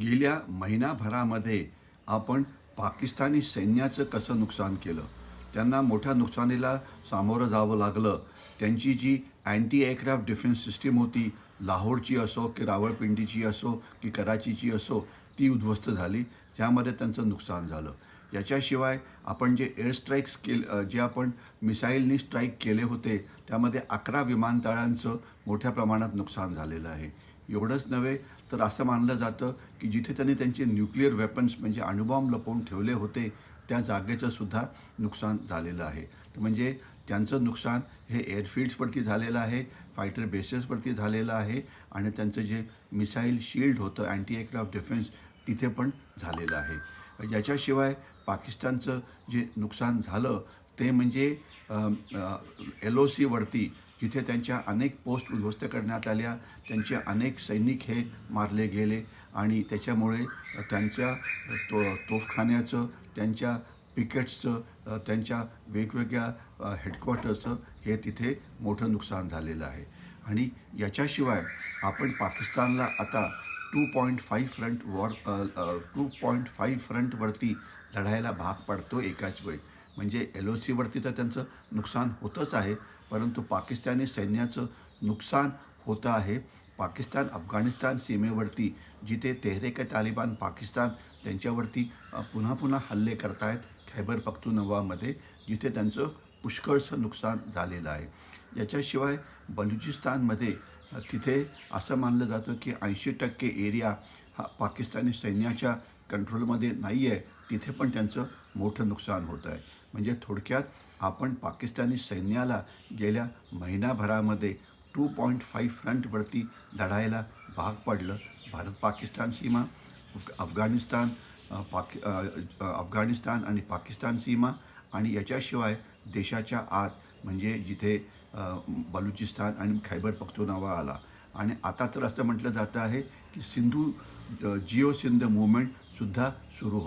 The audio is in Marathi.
गेल्या महिनाभरामध्ये आपण पाकिस्तानी सैन्याचं कसं नुकसान केलं? त्यांना मोठ्या नुकसानीला सामोरं जावं लागलं. त्यांची जी अँटी एअरक्राफ्ट डिफेन्स सिस्टीम होती लाहोरची असो की रावळपिंडीची असो की कराचीची असो ती उद्ध्वस्त झाली. ज्यामध्ये त्यांचं नुकसान झालं. याच्याशिवाय आपण जे एअर स्ट्राईक्स केल जे आपण मिसाईलनी स्ट्राईक केले होते त्यामध्ये अकरा विमानतळांचं मोठ्या प्रमाणात नुकसान झालेलं आहे. एवढंच नव्हे तर असं मानलं जातं की जिथे त्यांनी त्यांचे न्यूक्लिअर वेपन्स म्हणजे अणुबॉम्ब लपवून ठेवले होते त्या जागेचं सुद्धा नुकसान झालेलं आहे. तर म्हणजे त्यांचं नुकसान हे एअरफील्ड्सवरती झालेलं आहे फायटर बेसेसवरती झालेलं आहे आणि त्यांचं जे मिसाईल शिल्ड होतं अँटी एअरक्राफ्ट डिफेन्स तिथे पण झालेलं आहे. याच्याशिवाय पाकिस्तानचं जे नुकसान झालं ते म्हणजे एल ओ सीवरती जिथे त्यांच्या अनेक पोस्ट उद्ध्वस्त करण्यात आल्या त्यांचे अनेक सैनिक हे मारले गेले आणि त्याच्यामुळे त्यांच्या तो तोफखान्याचं त्यांच्या पिकेट्सचं त्यांच्या वेगवेगळ्या अ, हेडक्वार्टर्सचं हे तिथे मोठं नुकसान झालेलं आहे. आणि याच्याशिवाय आपण पाकिस्तानला आता two point five front war two point five फ्रंटवरती लढायला भाग पडतो एकाच वेळी. म्हणजे एल ओ सीवरती तर त्यांचं नुकसान होतंच आहे परंतु पाकिस्तानी सैन्याचं नुकसान होतं आहे. पाकिस्तान अफगाणिस्तान सीमेवरती जिथे तेहरेक तालिबान पाकिस्तान त्यांच्यावरती पुन्हा पुन्हा हल्ले करतायत खैबर पख्तुनवामध्ये जिथे त्यांचं पुष्कळसं नुकसान झालेलं आहे. याच्याशिवाय बलुचिस्तानमध्ये तिथे असं मानलं जातं की ऐंशी टक्के एरिया हा पाकिस्तानी सैन्याच्या कंट्रोलमध्ये नाही आहे तिथे पण त्यांचं मोठं नुकसान होतं आहे म्हणजे थोडक्यात आपण पाकिस्तानी सैन्याला गेल्या महिनाभरामध्ये टू पॉईंट फाईव्ह फ्रंटवरती लढायला भाग पडलं. भारत पाकिस्तान सीमा अफगाणिस्तान पाकि अफगाणिस्तान आणि पाकिस्तान सीमा आणि याच्याशिवाय देशाच्या आत म्हणजे जिथे बलुचिस्तान आणि खैबर पख्तुनावा आला. आणि आता तर असं म्हटलं जातं आहे की सिंधू जिओ सिंध मुवमेंटसुद्धा सुरू हो